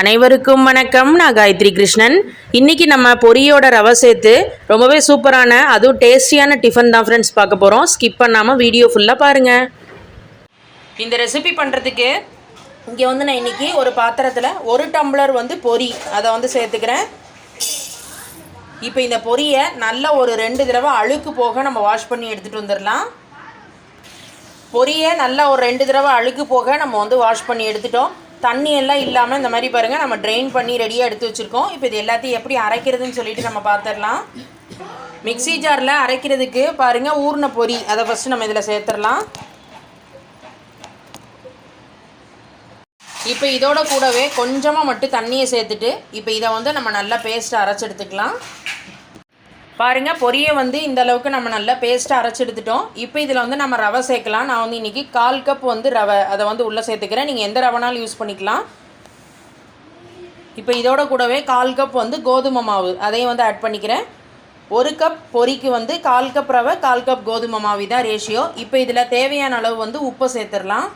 அனைவருக்கும் வணக்கம். நான் காயத்ரி கிருஷ்ணன். இன்னைக்கு நம்ம பொரியோட ரவை சேர்த்து ரொம்பவே சூப்பரான அதுவும் டேஸ்டியான டிஃபன் தான் ஃப்ரெண்ட்ஸ் பார்க்க போகிறோம் ஸ்கிப் பண்ணாமல் வீடியோ ஃபுல்லாக பாருங்கள் இந்த ரெசிபி பண்ணுறதுக்கு இங்கே வந்து நான் இன்னைக்கு ஒரு பாத்திரத்தில் ஒரு டம்ளர் வந்து பொரி அதை வந்து சேர்த்துக்கிறேன். இப்போ இந்த பொரியை நல்லா ஒரு ரெண்டு தடவை அழுக்கு போக நம்ம வாஷ் பண்ணி எடுத்துகிட்டு வந்துடலாம். பொரியை நல்லா ஒரு ரெண்டு தடவை அழுக்கு போக நம்ம வந்து வாஷ் பண்ணி எடுத்துட்டோம். தண்ணி எல்லாம் இல்லாமல் இந்த மாதிரி பாருங்கள் நம்ம ட்ரெயின் பண்ணி ரெடியாக எடுத்து வச்சுருக்கோம். இப்போ இது எல்லாத்தையும் எப்படி அரைக்கிறதுன்னு சொல்லிட்டு நம்ம பார்த்துடலாம் மிக்ஸி ஜாரில் அரைக்கிறதுக்கு பாருங்கள் ஊர்ன பொரி. அதை ஃபஸ்ட்டு நம்ம இதில் சேர்த்துடலாம். இப்போ இதோட கூடவே கொஞ்சமாக மட்டும் தண்ணியை சேர்த்துட்டு இப்போ இதை வந்து நம்ம நல்லா பேஸ்ட்டை அரைச்சி பாருங்கள் பொரிய பொரியை வந்து இந்த அளவுக்கு நம்ம நல்லா பேஸ்ட்டாக அரைச்சிடுத்துட்டோம் இப்போ இதில் வந்து நம்ம ரவை சேர்க்கலாம். நான் வந்து இன்றைக்கி கால் கப் வந்து ரவை அதை வந்து உள்ளே சேர்த்துக்கிறேன். நீங்கள் எந்த ரவைனாலும் யூஸ் பண்ணிக்கலாம். இப்போ இதோட கூடவே கால் கப் வந்து கோதுமை மாவு அதையும் வந்து ஆட் பண்ணிக்கிறேன். ஒரு கப் பொரிக்கு வந்து கால் கப் ரவை கால் கப் கோதுமை மாவு தான் ரேஷியோ இப்போ இதில் தேவையான அளவு வந்து உப்பை சேர்த்துடலாம்.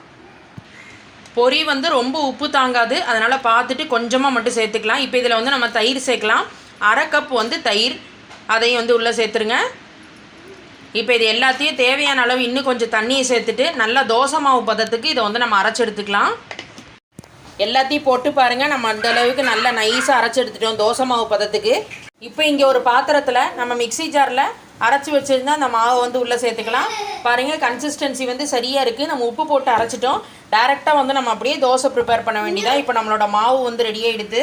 பொரி வந்து ரொம்ப உப்பு தாங்காது. அதனால் பார்த்துட்டு கொஞ்சமாக மட்டும் சேர்த்துக்கலாம். இப்போ இதில் வந்து நம்ம தயிர் சேர்க்கலாம். அரை கப் வந்து தயிர் அதையும் வந்து உள்ளே சேர்த்துருங்க. இப்போ இது எல்லாத்தையும் தேவையான அளவு இன்னும் கொஞ்சம் தண்ணியை சேர்த்துட்டு நல்லா தோசை மாவு பதத்துக்கு இதை வந்து நம்ம அரைச்சி எடுத்துக்கலாம். எல்லாத்தையும் போட்டு பாருங்கள் நம்ம அந்த அளவுக்கு நல்லா நைஸாக அரைச்சி எடுத்துட்டோம் தோசை மாவு பதத்துக்கு. இப்போ இங்கே ஒரு பாத்திரத்தில் நம்ம மிக்ஸி ஜாரில் அரைச்சி வச்சுருந்தா அந்த மாவை வந்து உள்ளே சேர்த்துக்கலாம். பாருங்கள் கன்சிஸ்டன்சி வந்து சரியாக இருக்குது நம்ம உப்பு போட்டு அரைச்சிட்டோம். டேரெக்டாக வந்து நம்ம அப்படியே தோசை ப்ரிப்பேர் பண்ண வேண்டியதான் இப்போ நம்மளோட மாவு வந்து ரெடி ஆகிடுது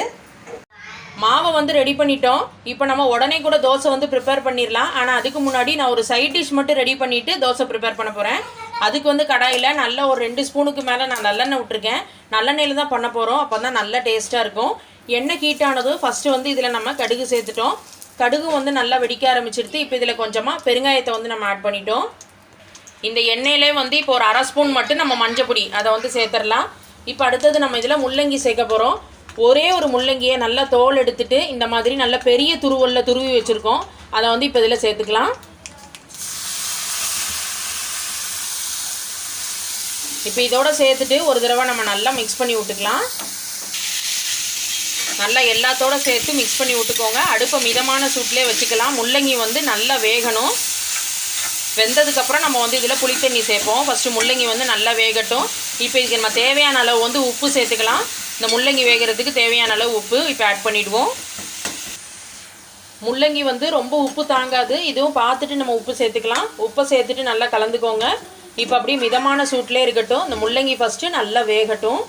மாவை வந்து ரெடி பண்ணிட்டோம். இப்போ நம்ம உடனே கூட தோசை வந்து ப்ரிப்பேர் பண்ணிடலாம் ஆனால் அதுக்கு முன்னாடி நான் ஒரு சைட் டிஷ் மட்டும் ரெடி பண்ணிவிட்டு தோசை ப்ரிப்பேர் பண்ண போகிறேன் அதுக்கு வந்து கடாயில் நல்ல ஒரு ரெண்டு ஸ்பூனுக்கு மேலே நான் நல்லெண்ணெய் விட்டுருக்கேன். நல்லெண்ணெயில் தான் பண்ண போகிறோம் அப்போ தான் நல்ல டேஸ்ட்டாக இருக்கும். எண்ணெய் ஹீட்டானதும் ஃபஸ்ட்டு வந்து இதில் நம்ம கடுகு சேர்த்துட்டோம். கடுகு வந்து நல்லா வெடிக்க ஆரம்பிச்சிடுது இப்போ இதில் கொஞ்சமாக பெருங்காயத்தை வந்து நம்ம ஆட் பண்ணிட்டோம். இந்த எண்ணெயிலே வந்து இப்போ ஒரு அரை ஸ்பூன் மட்டும் நம்ம மஞ்சள் பொடி அதை வந்து சேர்த்துடலாம் இப்போ அடுத்தது நம்ம இதில் முள்ளங்கி சேர்க்க போகிறோம் ஒரே ஒரு முள்ளங்கியை நல்லா தோல் எடுத்துட்டு இந்த மாதிரி நல்ல பெரிய துருவலில் துருவி வச்சுருக்கோம். அதை வந்து இப்போ இதில் சேர்த்துக்கலாம். இப்போ இதோட சேர்த்துட்டு ஒரு தடவை நம்ம நல்லா மிக்ஸ் பண்ணி விட்டுக்கலாம். நல்லா எல்லாத்தோட சேர்த்து மிக்ஸ் பண்ணி விட்டுக்கோங்க. அடுப்பை மிதமான சூட்லேயே வச்சுக்கலாம். முள்ளங்கி வந்து நல்லா வேகணும். வெந்ததுக்கப்புறம் நம்ம வந்து இதில் புளித்தண்ணி சேர்ப்போம். ஃபஸ்ட்டு முள்ளங்கி வந்து நல்லா வேகட்டும். இப்போ இதுக்கு நம்ம தேவையான அளவு வந்து உப்பு சேர்த்துக்கலாம். இந்த முள்ளங்கி வேகிறதுக்கு தேவையான அளவு உப்பு இப்போ ஆட் பண்ணிவிடுவோம் முள்ளங்கி வந்து ரொம்ப உப்பு தாங்காது. இதுவும் பார்த்துட்டு நம்ம உப்பு சேர்த்துக்கலாம். உப்பை சேர்த்துட்டு நல்லா கலந்துக்கோங்க. இப்போ அப்படியே மிதமான சூட்லேயே இருக்கட்டும். இந்த முள்ளங்கி ஃபஸ்ட்டு நல்லா வேகட்டும்.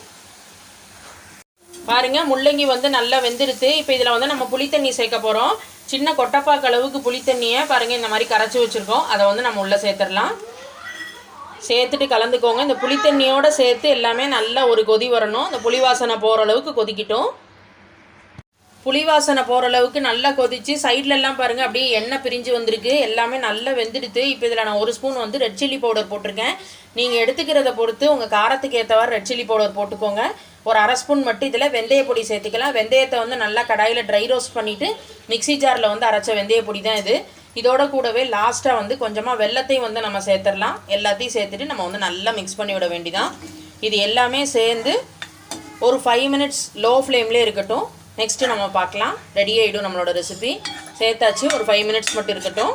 பாருங்கள் முள்ளங்கி வந்து நல்லா வெந்துடுத்து இப்போ இதில் வந்து நம்ம புளித்தண்ணி சேர்க்க போகிறோம் சின்ன கொட்டப்பாக்கு அளவுக்கு புளித்தண்ணியை பாருங்கள் இந்த மாதிரி கரைச்சி வச்சுருக்கோம். அதை வந்து நம்ம உள்ளே சேர்த்துடலாம். சேர்த்துட்டு கலந்துக்கோங்க. இந்த புளித்தண்ணியோடு சேர்த்து எல்லாமே நல்லா ஒரு கொதி வரணும். இந்த புளி வாசனை போகிற அளவுக்கு கொதிக்கட்டும். புளி வாசனை போகிற அளவுக்கு நல்லா கொதிச்சு சைட்லெல்லாம் பாருங்கள் அப்படியே எண்ணெய் பிரிஞ்சு வந்திருக்கு. எல்லாமே நல்லா வெந்துடுது இப்போ இதில் நான் ஒரு ஸ்பூன் வந்து ரெட் சில்லி பவுடர் போட்டிருக்கேன். நீங்கள் எடுத்துக்கிறத பொறுத்து உங்கள் காரத்துக்கு ஏற்றவாறு ரெட் சில்லி பவுடர் போட்டுக்கோங்க. ஒரு அரை ஸ்பூன் மட்டும் இதில் வெந்தய பொடி சேர்த்துக்கலாம். வெந்தயத்தை வந்து நல்லா கடாயில் ட்ரை ரோஸ்ட் பண்ணிவிட்டு மிக்ஸி ஜாரில் வந்து அரைச்ச வெந்தய பொடி தான் இது. இதோட கூடவே லாஸ்ட்டாக வந்து கொஞ்சமாக வெள்ளத்தையும் வந்து நம்ம சேர்த்துடலாம். எல்லாத்தையும் சேர்த்துட்டு நம்ம வந்து நல்லா மிக்ஸ் பண்ணி விட வேண்டிதான். இது எல்லாமே சேர்ந்து ஒரு ஃபைவ் மினிட்ஸ் லோ ஃப்ளேம்லேயே இருக்கட்டும். நெக்ஸ்ட்டு நம்ம பார்க்கலாம். ரெடி ஆகிடும் நம்மளோட ரெசிபி சேர்த்தாச்சு. ஒரு ஃபைவ் மினிட்ஸ் மட்டும் இருக்கட்டும்.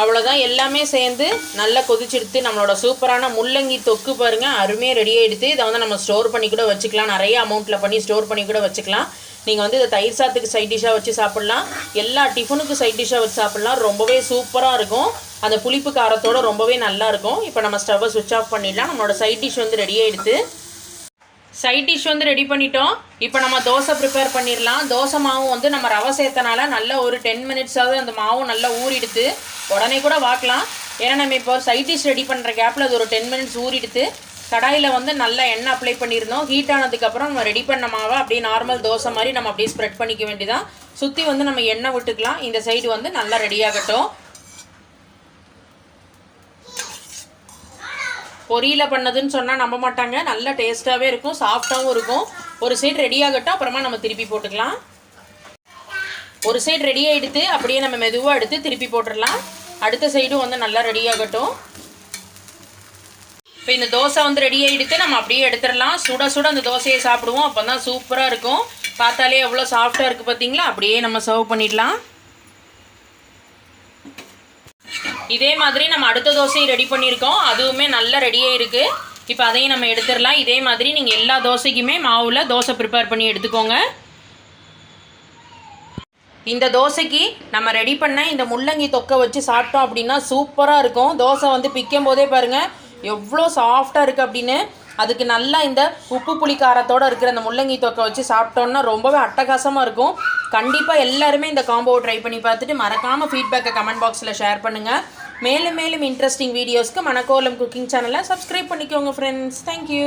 அவ்வளோதான் எல்லாமே சேர்ந்து நல்லா கொதிச்செடுத்து நம்மளோட சூப்பரான முள்ளங்கி தொக்கு பாருங்கள் அருமையாக ரெடி ஆகிடுது இதை வந்து நம்ம ஸ்டோர் பண்ணி கூட வச்சுக்கலாம். நிறைய அமௌண்ட்டில் பண்ணி ஸ்டோர் பண்ணி கூட வச்சுக்கலாம். நீங்கள் வந்து இதை தயிர் சாத்துக்கு சைட் டிஷ்ஷாக வச்சு சாப்பிட்லாம். எல்லா டிஃபனுக்கு சைட் டிஷ்ஷாக வச்சு சாப்பிட்லாம். ரொம்பவே சூப்பராக இருக்கும். அந்த புளிப்பு காரத்தோட ரொம்பவே நல்லாயிருக்கும் இப்போ நம்ம ஸ்டவ்வை சுவிட்ச் ஆஃப் பண்ணிடலாம். நம்மளோட சைட் டிஷ் வந்து ரெடி ஆகிடுது சைட் டிஷ் வந்து ரெடி பண்ணிட்டோம். இப்போ நம்ம தோசை ப்ரிப்பேர் பண்ணிடலாம். தோசை மாவு வந்து நம்ம ரவை சேர்த்தனால நல்ல ஒரு டென் மினிட்ஸாவது அந்த மாவு நல்லா ஊறிடுத்து. உடனே கூட வாக்கலாம். ஏன்னா நம்ம இப்போ சைட் டிஷ் ரெடி பண்ணுற கேப்பில் அது ஒரு டென் மினிட்ஸ் ஊறிடுத்து கடாயில் வந்து நல்லா எண்ணெய் அப்ளை பண்ணியிருந்தோம் ஹீட் ஆனதுக்கப்புறம் நம்ம ரெடி பண்ண மாவை அப்படியே நார்மல் தோசை மாதிரி நம்ம அப்படியே ஸ்ப்ரெட் பண்ணிக்க வேண்டியதான் சுற்றி வந்து நம்ம எண்ணெய் விட்டுக்கலாம். இந்த சைடு வந்து நல்லா ரெடியாகட்டும் பொரியல பண்ணதுன்னு சொன்னால் நம்ப மாட்டாங்க. நல்ல டேஸ்ட்டாகவே இருக்கும் சாஃப்டாகவும் இருக்கும். ஒரு சைடு ரெடி ஆகட்டும் அப்புறமா நம்ம திருப்பி போட்டுக்கலாம். ஒரு சைடு ரெடியாக எடுத்து அப்படியே நம்ம மெதுவாக எடுத்து திருப்பி போட்டுடலாம். அடுத்த சைடும் வந்து நல்லா ரெடி ஆகட்டும். இப்போ இந்த தோசை வந்து ரெடி ஆகிடுத்து நம்ம அப்படியே எடுத்துடலாம். சுட சுட அந்த தோசையை சாப்பிடுவோம். அப்போ தான் சூப்பராக இருக்கும். பார்த்தாலே எவ்வளோ சாஃப்டாக இருக்குது பார்த்தீங்களா? அப்படியே நம்ம சர்வ் பண்ணிடலாம். இதே மாதிரி நம்ம அடுத்த தோசையும் ரெடி பண்ணியிருக்கோம். அதுவுமே நல்லா ரெடியாக இருக்குது இப்போ அதையும் நம்ம எடுத்துடலாம். இதே மாதிரி நீங்கள் எல்லா தோசைக்குமே மாவில் தோசை ப்ரிப்பேர் பண்ணி எடுத்துக்கோங்க. இந்த தோசைக்கு நம்ம ரெடி பண்ண இந்த முள்ளங்கி தொக்கை வச்சு சாப்பிட்டோம் அப்படின்னா சூப்பராக இருக்கும். தோசை வந்து பிக்கும் போதே பாருங்கள் எவ்வளோ சாஃப்டாக இருக்குது அப்படின்னு. அதுக்கு நல்லா இந்த உப்பு புளி காரத்தோடு இருக்கிற அந்த முள்ளங்கி தொக்கை வச்சு சாப்பிட்டோன்னா ரொம்பவே அட்டகாசமாக இருக்கும். கண்டிப்பாக எல்லாருமே இந்த காம்போவை ட்ரை பண்ணி பார்த்துட்டு மறக்காமல் ஃபீட்பேக்கை கமெண்ட் பாக்ஸில் ஷேர் பண்ணுங்கள் மேலும் மேலும் இன்ட்ரெஸ்டிங் வீடியோஸ்க்கு மணக்கோலம் குக்கிங் சேனலை சப்ஸ்கிரைப் பண்ணிக்கோங்க ஃப்ரெண்ட்ஸ் தேங்க்யூ